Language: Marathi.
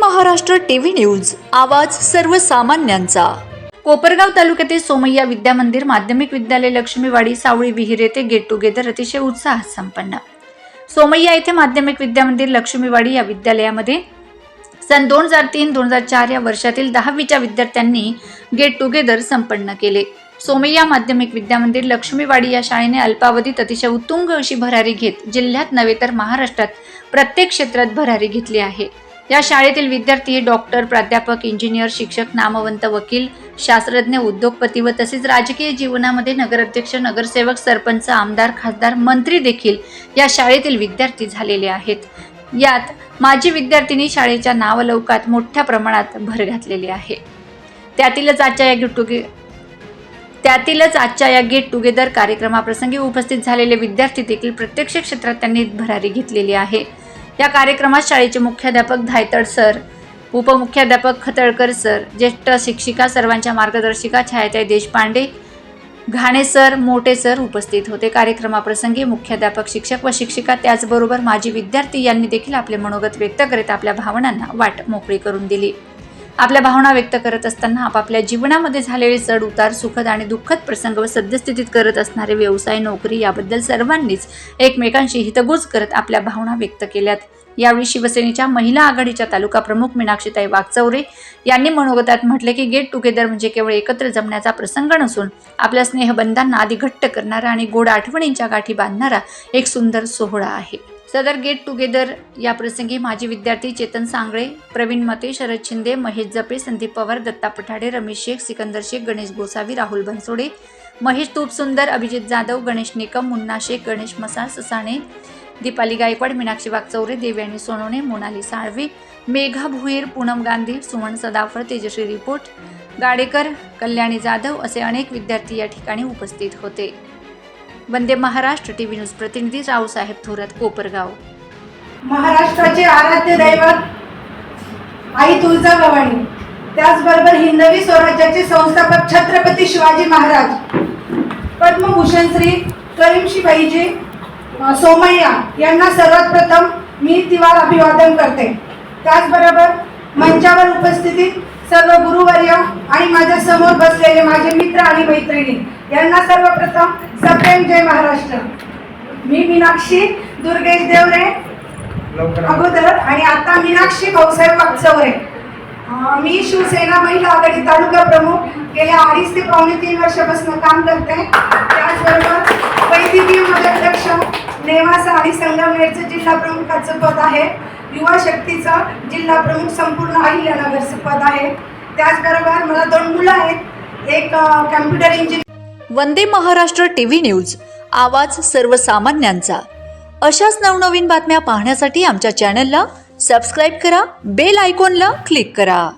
महाराष्ट्र टीव्ही न्यूज आवाज सर्वसामान्यांचा. कोपरगाव तालुक्यातील सोमय्या विद्या मंदिर माध्यमिक विद्यालय लक्ष्मीवाडी सावळी विहीर येथे गेट टुगेदर अतिशय उत्साहात संपन्न. सोमय्या येथे माध्यमिक विद्या मंदिर लक्ष्मीवाडी या विद्यालयामध्ये सन दोन हजार तीन दोन हजार चार या वर्षातील दहावीच्या विद्यार्थ्यांनी गेट टुगेदर संपन्न केले. सोमय्या माध्यमिक विद्यामंदिर लक्ष्मीवाडी या शाळेने अल्पावधीत अतिशय उत्तुंग अशी भरारी घेत जिल्ह्यात नव्हे तर महाराष्ट्रात प्रत्येक क्षेत्रात भरारी घेतली आहे. या शाळेतील विद्यार्थी डॉक्टर प्राध्यापक इंजिनियर शिक्षक नामवंत वकील शास्त्रज्ञ उद्योगपती व तसेच राजकीय जीवनामध्ये नगराध्यक्ष नगरसेवक सरपंच आमदार खासदार मंत्री देखील या शाळेतील विद्यार्थी झालेले आहेत. यात माजी विद्यार्थिनी शाळेच्या नावलौकात मोठ्या प्रमाणात भर घातलेली आहे. त्यातीलच आजच्या या गेट टुगे त्यातीलच आजच्या या गेट टुगेदर कार्यक्रमाप्रसंगी उपस्थित झालेले विद्यार्थी देखील प्रत्यक्ष क्षेत्रात त्यांनी भरारी घेतलेली आहे. या कार्यक्रमात शाळेचे मुख्याध्यापक धायतड सर उपमुख्याध्यापक खतळकर सर ज्येष्ठ शिक्षिका सर्वांच्या मार्गदर्शिका छायाताई देशपांडे घाणे सर मोठे सर उपस्थित होते. कार्यक्रमाप्रसंगी मुख्याध्यापक शिक्षक व शिक्षिका त्याचबरोबर माजी विद्यार्थी यांनी देखील आपले मनोगत व्यक्त करीत आपल्या भावनांना वाट मोकळी करून दिली. आपल्या भावना व्यक्त करत असताना आपापल्या जीवनामध्ये झालेले चढ उतार सुखद आणि दुःखद प्रसंग व सद्यस्थितीत करत असणारे व्यवसाय नोकरी याबद्दल सर्वांनीच एकमेकांशी हितगुज करत आपल्या भावना व्यक्त केल्यात. यावेळी शिवसेनेच्या महिला आघाडीच्या तालुका प्रमुख मीनाक्षीताई वागचौरे यांनी मनोगतात म्हटले की गेट टुगेदर म्हणजे केवळ एकत्र जमण्याचा प्रसंग नसून आपल्या स्नेहबंधांना आधी घट्ट करणारा आणि गोड आठवणींच्या गाठी बांधणारा एक सुंदर सोहळा आहे. सदर गेट टुगेदर या प्रसंगी माजी विद्यार्थी चेतन सांगळे प्रवीण मते शरद शिंदे महेश जपे संदीप पवार दत्ता पठाडे रमेश शेख सिकंदर शेख गणेश गोसावी राहुल बनसोडे महेश तुपसुंदर अभिजित जाधव गणेश निकम मुन्ना शेख गणेश मसाळ ससाणे दीपाली गायकवाड मीनाक्षी वागचौरे देवयानी सोनवणे मोनाली साळवी मेघा भुईर पूनम गांधी सुमन सदाफळ तेजश्री रिपोर्ट गाडेकर कल्याणी जाधव असे अनेक विद्यार्थी या ठिकाणी उपस्थित होते. वंदे महाराष्ट्र टीव्ही न्यूज प्रतिनिधी रावसाहेब थोरात कोपरगाव. महाराष्ट्राचे आराध्य दैवत आई तुळजाभवानी त्याचबरोबर हिंदवी स्वराज्याचे संस्थापक छत्रपती शिवाजी महाराज पद्मभूषण श्री करीमशीबाईजी सोमय्या यांना सर्वात प्रथम मी तिवार अभिवादन करते. त्याचबरोबर मंचावर उपस्थितीत सर्व गुरुवर्य आणि माझ्यासमोर बसलेले माझे मित्र आणि मैत्रिणी यांना सर्वप्रथम सप्रेम जय महाराष्ट्र. मी मीनाक्षी दुर्गेश देवरे अगोदर आणि आता मीनाक्षी भाऊसाहेब वागचौरे अं, मी शिवसेना महिला आघाडी तालुका प्रमुख गेल्या अडीच ते पावणे तीन वर्षापासून काम करते. त्याचबरोबर नेवासा आणि संगमनेरचं जिल्हा प्रमुखाचं पद आहे. युवा शक्तीचं जिल्हा प्रमुख संपूर्ण अहिल्यानगरचं पद आहे. त्याचबरोबर मला दोन मुलं आहेत. एक computer engineer Vande Maharashtra TV news आवाज सर्वसामान्यांचा. अशाच नवनवीन बातम्या पाहण्यासाठी आमच्या चॅनलला सबस्क्राईब करा बेल आयकॉनला क्लिक करा.